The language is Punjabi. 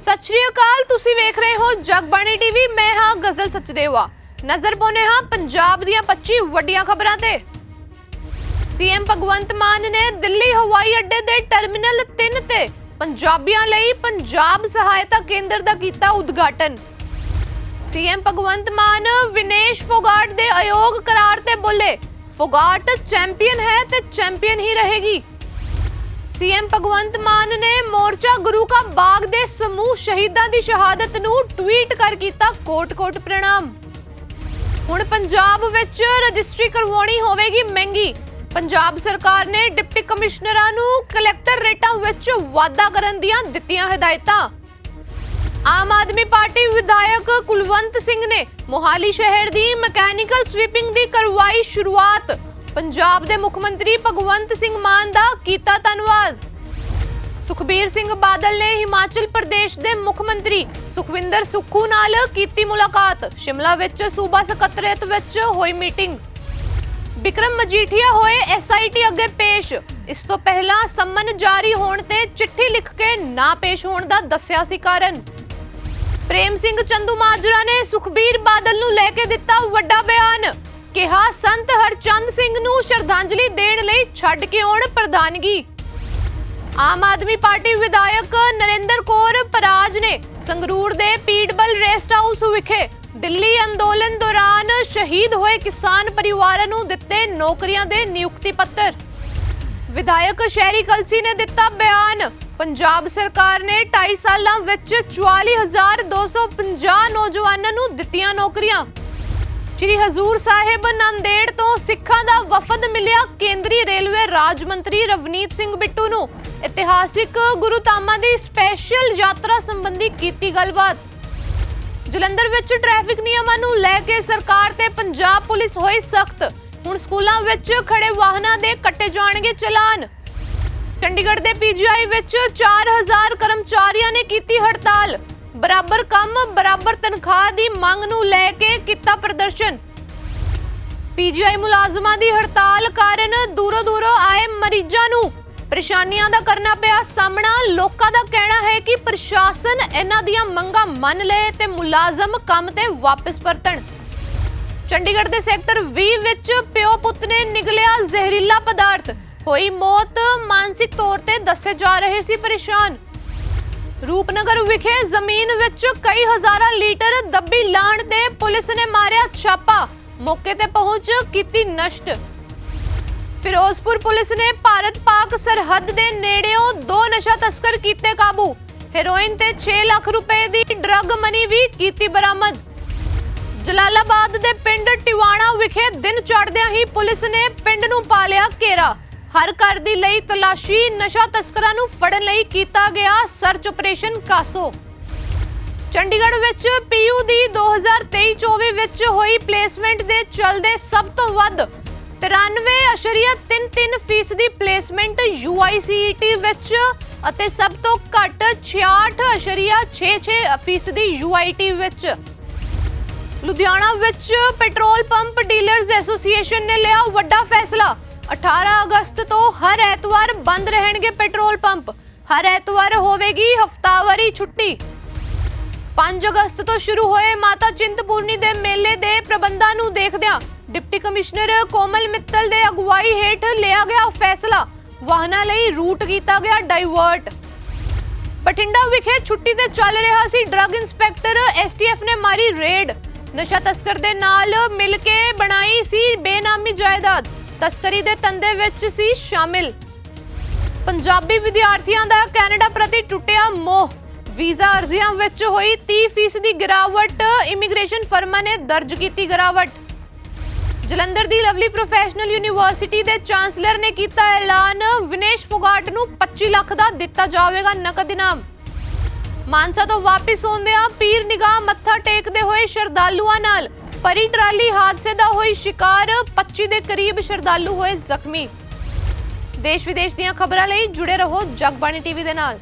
ਸਤਿ ਸ਼੍ਰੀ ਅਕਾਲ, ਤੁਸੀਂ ਵੇਖ ਰਹੇ ਹੋ ਜਗਬਾਣੀ ਟੀਵੀ, ਮੈਂ ਹਾਂ ਗਜ਼ਲ ਸਚਦੇਵਾ ਨਜ਼ਰ ਪਾਉਂਦੇ ਹਾਂ ਪੰਜਾਬ ਦੀਆਂ 25 ਵੱਡੀਆਂ ਖਬਰਾਂ ਤੇ। ਸੀਐਮ ਭਗਵੰਤ ਮਾਨ ਨੇ ਦਿੱਲੀ ਹਵਾਈ ਅੱਡੇ ਦੇ ਟਰਮੀਨਲ 3 ਤੇ ਪੰਜਾਬੀਆਂ ਲਈ ਪੰਜਾਬ ਸਹਾਇਤਾ ਕੇਂਦਰ ਦਾ ਕੀਤਾ ਉਦਘਾਟਨ। ਸੀਐਮ ਭਗਵੰਤ ਮਾਨ ਵਿਨੇਸ਼ ਫੋਗਾਟ ਦੇ ਅਯੋਗ ਕਰਾਰ ਤੇ ਬੋਲੇ, ਫੋਗਾਟ ਚੈਂਪੀਅਨ ਹੈ ਤੇ ਚੈਂਪੀਅਨ ਹੀ ਰਹੇਗੀ। ਸੀਐਮ ਭਗਵੰਤ ਮਾਨ ਨੇ ਮੋਰਚਾ ਗੁਰੂ ਕਾ ਬਾਗ ਦੇ ਸਮੂਹ ਸ਼ਹੀਦਾਂ ਦੀ ਸ਼ਹਾਦਤ ਨੂੰ ਟਵੀਟ ਕਰ ਕੀਤਾ ਕੋਟ-ਕੋਟ ਪ੍ਰਣਾਮ। ਹੁਣ ਪੰਜਾਬ ਵਿੱਚ ਰਜਿਸਟਰੀ ਕਰਵਾਉਣੀ ਹੋਵੇਗੀ ਮਹਿੰਗੀ। ਪੰਜਾਬ ਸਰਕਾਰ ਨੇ ਡਿਪਟੀ ਕਮਿਸ਼ਨਰਾਂ ਨੂੰ ਕਲੈਕਟਰ ਰੇਟਾਂ ਵਿੱਚ ਵਾਧਾ ਕਰਨ ਦੀਆਂ ਦਿੱਤੀਆਂ ਹਦਾਇਤਾਂ। ਆਮ ਆਦਮੀ ਪਾਰਟੀ ਵਿਧਾਇਕ ਕੁਲਵੰਤ ਸਿੰਘ ਨੇ ਮੋਹਾਲੀ ਸ਼ਹਿਰ ਦੀ ਮਕੈਨੀਕਲ ਸਵੀਪਿੰਗ ਦੀ ਕਰਵਾਈ ਸ਼ੁਰੂਆਤ। ਪੰਜਾਬ ਦੇ ਮੁੱਖ ਮੰਤਰੀ ਭਗਵੰਤ ਸਿੰਘ ਮਾਨ ਦਾ ਕੀਤਾ ਧੰਨਵਾਦ। ਸੁਖਬੀਰ ਸਿੰਘ ਬਾਦਲ ਨੇ ਹਿਮਾਚਲ ਪ੍ਰਦੇਸ਼ ਦੇ ਮੁੱਖ ਮੰਤਰੀ ਸੁਖਵਿੰਦਰ ਸੁੱਖੂ ਨਾਲ ਕੀਤੀ ਮੁਲਾਕਾਤ। ਸ਼ਿਮਲਾ ਵਿੱਚ ਸੂਬਾ ਸਕੱਤਰੇਤ ਵਿੱਚ ਹੋਈ ਮੀਟਿੰਗ। ਵਿਕਰਮ ਮਜੀਠੀਆ ਹੋਏ ਐਸਆਈਟੀ ਅੱਗੇ ਪੇਸ਼। ਇਸ ਤੋਂ ਪਹਿਲਾਂ ਸੰਮਨ ਜਾਰੀ ਹੋਣ ਤੇ ਚਿੱਠੀ ਲਿਖ ਕੇ ਨਾ ਪੇਸ਼ ਹੋਣ ਦਾ ਦੱਸਿਆ ਸੀ ਕਾਰਨ। ਪ੍ਰੇਮ ਸਿੰਘ ਚੰਦੂਮਾਜਰਾ ਨੇ ਸੁਖਬੀਰ ਬਾਦਲ ਨੂੰ ਲੈ ਕੇ ਦਿੱਤਾ ਵੱਡਾ ਬਿਆਨ। ਕਿਹਾ, ਸੰਤ ਹਰਚੰਦ ਸਿੰਘ ਨੂੰ ਸ਼ਰਧਾਂਜਲੀ ਦੇਣ ਲਈ ਛੱਡ ਕੇ ਆਉਣ ਪ੍ਰਧਾਨਗੀ। ਆਮ ਆਦਮੀ ਪਾਰਟੀ ਵਿਧਾਇਕ ਨਰਿੰਦਰ ਕੌਰ ਪਰਾਜ ਨੇ ਸੰਗਰੂਰ ਦੇ ਪੀਡਬਲ ਰੈਸਟ ਹਾਊਸ ਵਿਖੇ ਦਿੱਲੀ ਅੰਦੋਲਨ ਦੌਰਾਨ ਸ਼ਹੀਦ ਹੋਏ ਕਿਸਾਨ ਪਰਿਵਾਰਾਂ ਨੂੰ ਦਿੱਤੇ ਨੌਕਰੀਆਂ ਦੇ ਨਿਯੁਕਤੀ ਪੱਤਰ। ਵਿਧਾਇਕ ਸ਼ਹਿਰੀ ਕਲਸੀ ਨੇ ਦਿੱਤਾ ਬਿਆਨ। ਪੰਜਾਬ ਸਰਕਾਰ ਨੇ 2.5 ਸਾਲਾਂ ਵਿੱਚ 44250 ਨੌਜਵਾਨਾਂ ਨੂੰ ਦਿੱਤੀਆਂ ਨੌਕਰੀਆਂ। ਸ਼੍ਰੀ ਹਜ਼ੂਰ ਸਾਹਿਬ ਨੰਦੇੜ ਤੋਂ ਸਿੱਖਾਂ ਦਾ ਵਫਦ ਮਿਲਿਆ ਕੇਂਦਰੀ ਰੇਲਵੇ ਰਾਜ ਮੰਤਰੀ ਰਵਨੀਤ ਸਿੰਘ ਬਿੱਟੂ ਨੂੰ। ਇਤਿਹਾਸਿਕ ਗੁਰੂ ਧਾਮਾਂ ਦੀ ਸਪੈਸ਼ਲ ਯਾਤਰਾ ਸੰਬੰਧੀ ਕੀਤੀ ਗੱਲਬਾਤ। ਜਲੰਧਰ ਵਿੱਚ ਟ੍ਰੈਫਿਕ ਨਿਯਮਾਂ ਨੂੰ ਲੈ ਕੇ ਸਰਕਾਰ ਤੇ ਪੰਜਾਬ ਪੁਲਿਸ ਹੋਈ ਸਖਤ। ਹੁਣ ਸਕੂਲਾਂ ਵਿੱਚ ਖੜੇ ਵਾਹਨਾਂ ਦੇ ਕੱਟੇ ਜਾਣਗੇ ਚਲਾਨ। ਚੰਡੀਗੜ੍ਹ ਦੇ ਪੀਜੀਆਈ ਵਿੱਚ 4000 ਕਰਮਚਾਰੀਆਂ ਨੇ ਕੀਤੀ ਹੜਤਾਲ। ਬਰਾਬਰ ਕੰਮ, ਬਰਾਬਰ ਤਨਖਾਹ ਦੀ ਮੰਗ ਨੂੰ ਲੈ ਕੇ ਕੀਤਾ ਪ੍ਰਦਰਸ਼ਨ। ਪੀਜੀਆਈ ਮੁਲਾਜ਼ਮਾਂ ਦੀ ਹੜਤਾਲ ਕਾਰਨ ਦੂਰੋਂ ਦੂਰੋਂ ਆਏ ਮਰੀਜ਼ਾਂ ਨੂੰ ਪਰੇਸ਼ਾਨੀਆਂ ਦਾ ਕਰਨਾ ਪਿਆ ਸਾਹਮਣਾ। ਲੋਕਾਂ ਦਾ ਕਹਿਣਾ ਹੈ ਕਿ ਪ੍ਰਸ਼ਾਸਨ ਇਹਨਾਂ ਦੀਆਂ ਮੰਗਾਂ ਮੰਨ ਲਏ ਤੇ ਮੁਲਾਜ਼ਮ ਕੰਮ ਤੇ ਵਾਪਸ ਪਰਤਣ। ਚੰਡੀਗੜ੍ਹ ਦੇ ਸੈਕਟਰ 20 ਵਿੱਚ ਪਿਓ ਪੁੱਤ ਨੇ ਨਿਗਲਿਆ ਜ਼ਹਿਰੀਲਾ ਪਦਾਰਥ। ਹੋਈ ਮੌਤ, ਮਾਨਸਿਕ ਤੌਰ ਤੇ ਦੱਸੇ ਜਾ ਰਹੇ ਸੀ ਪਰੇਸ਼ਾਨ। ਰੂਪਨਗਰ ਵਿਖੇ ਜ਼ਮੀਨ ਵਿੱਚ ਕਈ ਹਜ਼ਾਰਾਂ ਲੀਟਰ ਦੱਬੀ ਲਾਣ ਤੇ ਪੁਲਿਸ ਨੇ ਮਾਰਿਆ ਛਾਪਾ। ਮੌਕੇ ਤੇ ਪਹੁੰਚ ਕੀਤੀ ਨਸ਼ਟ। ਫਿਰੋਜ਼ਪੁਰ ਪੁਲਿਸ ਨੇ ਭਾਰਤ ਪਾਕ ਸਰਹੱਦ ਦੇ ਨੇੜਿਓਂ ਦੋ ਨਸ਼ਾ ਤਸਕਰ ਕੀਤੇ ਕਾਬੂ। ਹੈਰੋਇਨ ਤੇ 6 ਲੱਖ ਰੁਪਏ ਦੀ ਡਰੱਗ ਮਨੀ ਵੀ ਕੀਤੀ ਬਰਾਮਦ। ਜਲਾਲਾਬਾਦ ਦੇ ਪਿੰਡ ਟਿਵਾਣਾ ਵਿਖੇ ਦਿਨ ਚੜ੍ਹਦਿਆਂ ਹੀ ਪੁਲਿਸ ਨੇ ਪਿੰਡ ਨੂੰ ਪਾ ਲਿਆ ਘੇਰਾ। ਹਰ ਘਰ ਦੀ ਲਈ ਤਲਾਸ਼ੀ, ਨਸ਼ਾ ਤਸਕਰਾਂ ਨੂੰ ਫੜਨ ਲਈ ਕੀਤਾ ਗਿਆ ਸਰਚ ਆਪਰੇਸ਼ਨ ਕਾਸੋ। ਚੰਡੀਗੜ੍ਹ ਵਿੱਚ ਪੀਯੂ ਦੀ 2023-24 ਵਿੱਚ ਹੋਈ ਪਲੇਸਮੈਂਟ ਦੇ ਚਲਦੇ ਸਭ ਤੋਂ ਵੱਧ 93.33% ਫੀਸਦੀ ਪਲੇਸਮੈਂਟ UICET ਵਿੱਚ ਅਤੇ ਸਭ ਤੋਂ ਘੱਟ 66.66% ਫੀਸਦੀ UIT ਵਿੱਚ। ਲੁਧਿਆਣਾ ਵਿੱਚ ਪੈਟਰੋਲ ਪੰਪ ਡੀਲਰਜ਼ ਐਸੋਸੀਏਸ਼ਨ ਨੇ ਲਿਆ ਵੱਡਾ ਫੈਸਲਾ। 18 ਅਗਸਤ ਤੋਂ ਹਰ ਐਤਵਾਰ ਬੰਦ ਰਹਿਣਗੇ ਪੈਟਰੋਲ ਪੰਪ। ਹਰ ਐਤਵਾਰ ਹੋਵੇਗੀ ਹਫਤਾਵਾਰੀ ਛੁੱਟੀ। 5 ਅਗਸਤ ਤੋਂ ਸ਼ੁਰੂ ਹੋਏ ਮਾਤਾ ਚਿੰਤਪੂਰਨੀ ਦੇ ਮੇਲੇ ਦੇ ਪ੍ਰਬੰਧਾਂ ਨੂੰ ਦੇਖਦਿਆਂ ਡਿਪਟੀ ਕਮਿਸ਼ਨਰ ਕੋਮਲ ਮਿੱਤਲ ਦੇ ਅਗਵਾਈ ਹੇਠ ਲਿਆ ਗਿਆ ਫੈਸਲਾ। ਵਾਹਨਾਂ ਲਈ ਰੂਟ ਕੀਤਾ ਗਿਆ ਡਾਈਵਰਟ ਬਠਿੰਡਾ ਵਿਖੇ ਛੁੱਟੀ ਤੇ ਚੱਲ ਰਿਹਾ ਸੀ ਡਰੱਗ ਇੰਸਪੈਕਟਰ ਐਸਟੀਐਫ ਨੇ ਮਾਰੀ ਰੇਡ। ਨਸ਼ਾ ਤਸਕਰ ਦੇ ਨਾਲ ਮਿਲ ਕੇ ਬਣਾਈ ਸੀ ਬੇਨਾਮੀ ਜਾਇਦਾਦ। ਤਸਕਰੀ ਦੇ ਧੰਦੇ ਵਿੱਚ ਸੀ ਸ਼ਾਮਿਲ। ਪੰਜਾਬੀ ਵਿਦਿਆਰਥੀਆਂ ਦਾ ਕੈਨੇਡਾ ਪ੍ਰਤੀ ਟੁੱਟਿਆ ਮੋਹ। ਵੀਜ਼ਾ ਅਰਜ਼ੀਆਂ ਵਿੱਚ ਹੋਈ 30% ਦੀ ਗਿਰਾਵਟ, ਇਮੀਗ੍ਰੇਸ਼ਨ ਫਰਮਾਂ ਨੇ ਦਰਜ ਕੀਤੀ ਗਿਰਾਵਟ। ਜਲੰਧਰ ਦੀ ਲਵਲੀ ਪ੍ਰੋਫੈਸ਼ਨਲ ਯੂਨੀਵਰਸਿਟੀ ਦੇ ਚਾਂਸਲਰ ਨੇ ਕੀਤਾ ਐਲਾਨ, ਵਿਨੇਸ਼ ਫੁਗਾਟ ਨੂੰ 25 ਲੱਖ ਦਾ ਦਿੱਤਾ ਜਾਵੇਗਾ ਨਕਦ ਇਨਾਮ। ਮਾਨਸਾ ਤੋਂ ਵਾਪਿਸ ਆਉਂਦਿਆਂ ਪੀਰ ਨਿਗਾਹ ਮੱਥਾ ਟੇਕਦੇ ਹੋਏ ਸ਼ਰਧਾਲੂਆਂ ਨਾਲ ਪਰੀ ਟਰਾਲੀ ਹਾਦਸੇ ਦਾ ਹੋਈ ਸ਼ਿਕਾਰ 25 ਦੇ ਕਰੀਬ ਸ਼ਰਧਾਲੂ ਹੋਏ ਜ਼ਖਮੀ। ਦੇਸ਼ ਵਿਦੇਸ਼ ਦੀਆਂ ਖਬਰਾਂ ਲਈ ਜੁੜੇ ਰਹੋ ਜਗਬਾਣੀ ਟੀਵੀ ਦੇ ਨਾਲ।